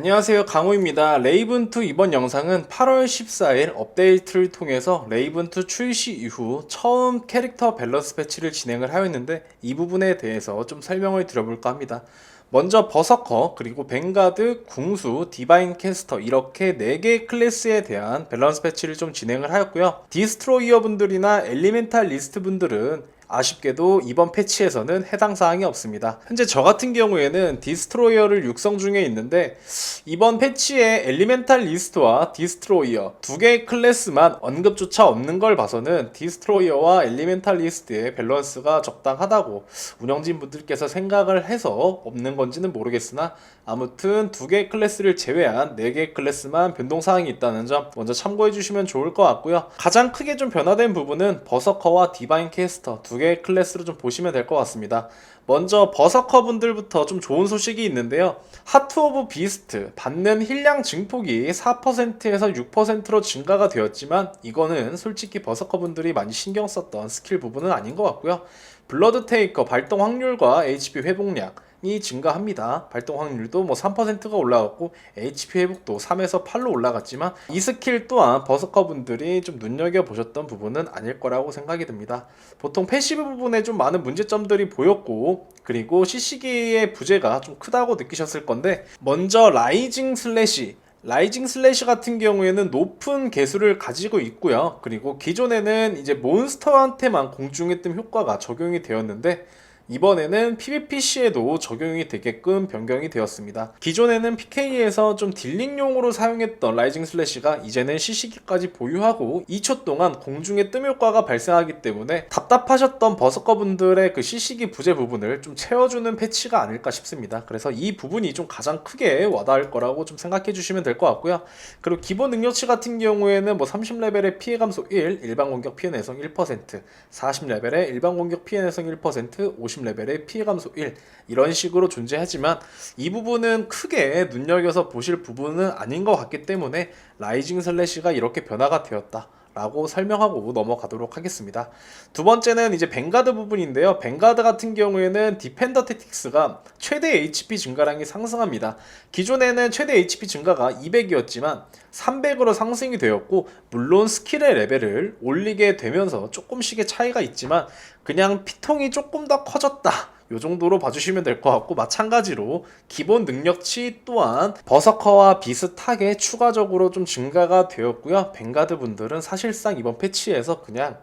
안녕하세요. 강호입니다. 레이븐2 이번 영상은 8월 14일 업데이트를 통해서 레이븐2 출시 이후 처음 캐릭터 밸런스 패치를 진행을 하였는데 이 부분에 대해서 좀 설명을 드려볼까 합니다. 먼저 버서커 그리고 벵가드, 궁수, 디바인 캐스터 이렇게 4개의 클래스에 대한 밸런스 패치를 좀 진행을 하였고요. 디스트로이어 분들이나 엘리멘탈 리스트 분들은 아쉽게도 이번 패치에서는 해당 사항이 없습니다. 현재 저 같은 경우에는 디스트로이어를 육성 중에 있는데 이번 패치에 엘리멘탈 리스트와 디스트로이어 두 개의 클래스만 언급조차 없는 걸 봐서는 디스트로이어와 엘리멘탈 리스트의 밸런스가 적당하다고 운영진 분들께서 생각을 해서 없는 건지는 모르겠으나 아무튼 두 개의 클래스를 제외한 네 개의 클래스만 변동 사항이 있다는 점 먼저 참고해 주시면 좋을 것 같고요. 가장 크게 좀 변화된 부분은 버서커와 디바인 캐스터 두 개의 클래스로 좀 보시면 될 것 같습니다. 먼저 버서커 분들부터 좀 좋은 소식이 있는데요. 하트 오브 비스트 받는 힐량 증폭이 4%에서 6%로 증가가 되었지만 이거는 솔직히 버서커 분들이 많이 신경 썼던 스킬 부분은 아닌 것 같고요. 블러드 테이커 발동 확률과 HP 회복량 이 증가합니다. 발동 확률도 뭐 3%가 올라갔고 HP 회복도 3에서 8로 올라갔지만 이 스킬 또한 버서커 분들이 좀 눈여겨 보셨던 부분은 아닐 거라고 생각이 듭니다. 보통 패시브 부분에 좀 많은 문제점들이 보였고 그리고 CC기의 부재가 좀 크다고 느끼셨을 건데 먼저 라이징 슬래시 라이징 슬래시 같은 경우에는 높은 개수를 가지고 있고요. 그리고 기존에는 이제 몬스터한테만 공중에 뜸 효과가 적용이 되었는데 이번에는 PVPC에도 적용이 되게끔 변경이 되었습니다. 기존에는 PK에서 좀 딜링용으로 사용했던 라이징 슬래시가 이제는 CC기까지 보유하고 2초 동안 공중에 뜸 효과가 발생하기 때문에 답답하셨던 버서커분들의 그 CC기 부재 부분을 좀 채워주는 패치가 아닐까 싶습니다. 그래서 이 부분이 좀 가장 크게 와닿을 거라고 좀 생각해 주시면 될 것 같고요. 그리고 기본 능력치 같은 경우에는 뭐 30레벨의 피해 감소 1, 일반 공격 피해 내성 1%, 40레벨의 일반 공격 피해 내성 1%, 50 레벨의 피해 감소 1 이런 식으로 존재하지만 이 부분은 크게 눈여겨서 보실 부분은 아닌 것 같기 때문에 라이징 슬래시가 이렇게 변화가 되었다. 라고 설명하고 넘어가도록 하겠습니다. 두 번째는 이제 벵가드 부분인데요. 벵가드 같은 경우에는 디펜더 테틱스가 최대 HP 증가량이 상승합니다. 기존에는 최대 HP 증가가 200이었지만 300으로 상승이 되었고 물론 스킬의 레벨을 올리게 되면서 조금씩의 차이가 있지만 그냥 피통이 조금 더 커졌다. 요 정도로 봐주시면 될 것 같고 마찬가지로 기본 능력치 또한 버서커와 비슷하게 추가적으로 좀 증가가 되었고요. 벵가드 분들은 사실상 이번 패치에서 그냥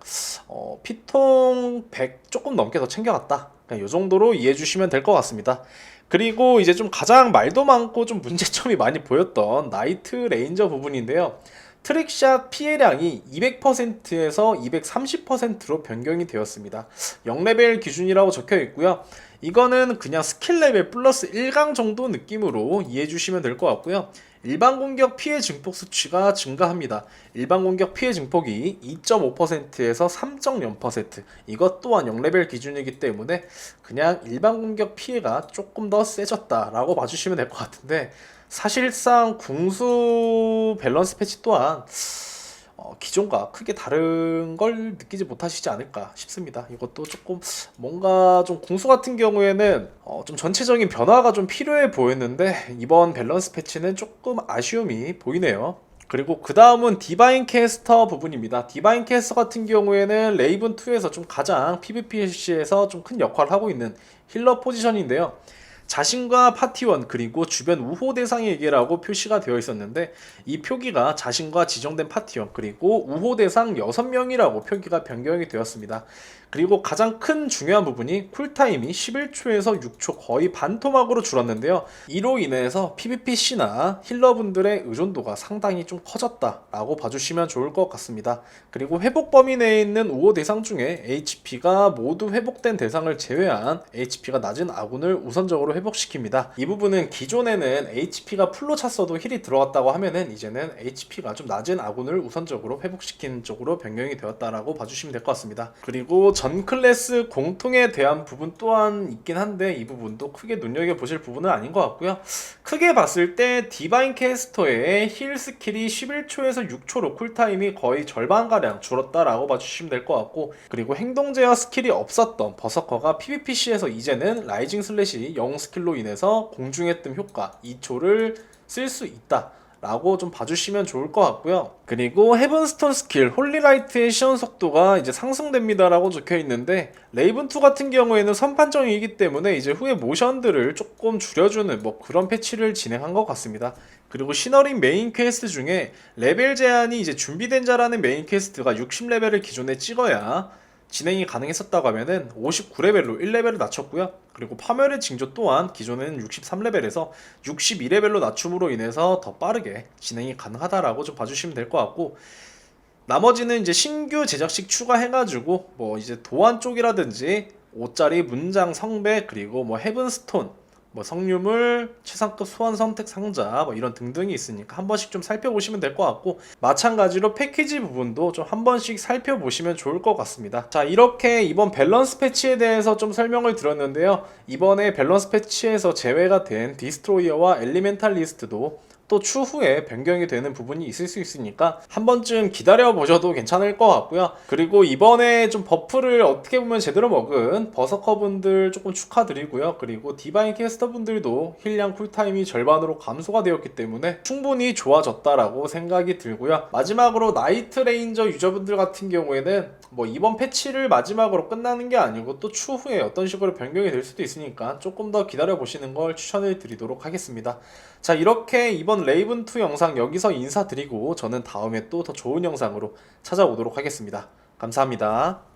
어, 피통 100 조금 넘게 더 챙겨갔다. 그냥 요 정도로 이해해 주시면 될 것 같습니다. 그리고 이제 좀 가장 말도 많고 좀 문제점이 많이 보였던 나이트 레인저 부분인데요. 트릭샷 피해량이 200%에서 230%로 변경이 되었습니다. 0레벨 기준이라고 적혀 있고요. 이거는 그냥 스킬 레벨 플러스 1강 정도 느낌으로 이해해 주시면 될 것 같고요. 일반 공격 피해 증폭 수치가 증가합니다. 일반 공격 피해 증폭이 2.5%에서 3.0% 이것 또한 0레벨 기준이기 때문에 그냥 일반 공격 피해가 조금 더 세졌다라고 봐주시면 될 것 같은데 사실상 궁수 밸런스 패치 또한 어, 기존과 크게 다른 걸 느끼지 못하시지 않을까 싶습니다. 이것도 조금 뭔가 좀 궁수 같은 경우에는 어, 좀 전체적인 변화가 좀 필요해 보였는데 이번 밸런스 패치는 조금 아쉬움이 보이네요. 그리고 그 다음은 디바인 캐스터 부분입니다. 디바인 캐스터 같은 경우에는 레이븐 2에서 좀 가장 PVPC에서 좀 큰 역할을 하고 있는 힐러 포지션인데요. 자신과 파티원 그리고 주변 우호 대상에게라고 표시가 되어 있었는데 이 표기가 자신과 지정된 파티원 그리고 우호 대상 6명이라고 표기가 변경이 되었습니다. 그리고 가장 큰 중요한 부분이 쿨타임이 11초에서 6초 거의 반토막으로 줄었는데요. 이로 인해서 PVPC나 힐러분들의 의존도가 상당히 좀 커졌다라고 봐주시면 좋을 것 같습니다. 그리고 회복 범위 내에 있는 우호 대상 중에 HP가 모두 회복된 대상을 제외한 HP가 낮은 아군을 우선적으로 회복시킵니다. 이 부분은 기존에는 HP가 풀로 찼어도 힐이 들어갔다고 하면은 이제는 HP가 좀 낮은 아군을 우선적으로 회복시키는 쪽으로 변경이 되었다라고 봐주시면 될 것 같습니다. 그리고 전 클래스 공통에 대한 부분 또한 있긴 한데 이 부분도 크게 눈여겨 보실 부분은 아닌 것 같고요. 크게 봤을 때 디바인 캐스터의 힐 스킬이 11초에서 6초로 쿨타임이 거의 절반가량 줄었다라고 봐주시면 될 것 같고 그리고 행동 제어 스킬이 없었던 버서커가 PVPC에서 이제는 라이징 슬래시 0 스킬로 인해서 공중에 뜸 효과 2초를 쓸 수 있다. 라고 좀 봐주시면 좋을 것 같고요. 그리고 헤븐스톤 스킬 홀리라이트의 시연 속도가 이제 상승됩니다라고 적혀 있는데 레이븐2 같은 경우에는 선판정이기 때문에 이제 후에 모션들을 조금 줄여주는 뭐 그런 패치를 진행한 것 같습니다. 그리고 시너링 메인 퀘스트 중에 레벨 제한이 이제 준비된 자라는 메인 퀘스트가 60레벨을 기존에 찍어야 진행이 가능했었다고 하면은 59레벨로 1레벨을 낮췄고요. 그리고 파멸의 징조 또한 기존에는 63레벨에서 62레벨로 낮춤으로 인해서 더 빠르게 진행이 가능하다라고 좀 봐주시면 될 것 같고 나머지는 이제 신규 제작식 추가해가지고 뭐 이제 도안 쪽이라든지 5짜리 문장 성배 그리고 뭐 헤븐스톤 뭐 성유물 최상급 소환 선택 상자 뭐 이런 등등이 있으니까 한 번씩 좀 살펴보시면 될 것 같고 마찬가지로 패키지 부분도 좀 한 번씩 살펴보시면 좋을 것 같습니다. 자 이렇게 이번 밸런스 패치에 대해서 좀 설명을 드렸는데요. 이번에 밸런스 패치에서 제외가 된 디스트로이어와 엘리멘탈리스트도 또 추후에 변경이 되는 부분이 있을 수 있으니까 한 번쯤 기다려 보셔도 괜찮을 것 같고요. 그리고 이번에 좀 버프를 어떻게 보면 제대로 먹은 버서커 분들 조금 축하드리고요. 그리고 디바인 캐스터 분들도 힐량 쿨타임이 절반으로 감소가 되었기 때문에 충분히 좋아졌다라고 생각이 들고요. 마지막으로 나이트 레인저 유저분들 같은 경우에는 뭐 이번 패치를 마지막으로 끝나는 게 아니고 또 추후에 어떤 식으로 변경이 될 수도 있으니까 조금 더 기다려 보시는 걸 추천을 드리도록 하겠습니다. 자 이렇게 이번 레이븐2 영상 여기서 인사드리고 저는 다음에 또 더 좋은 영상으로 찾아오도록 하겠습니다. 감사합니다.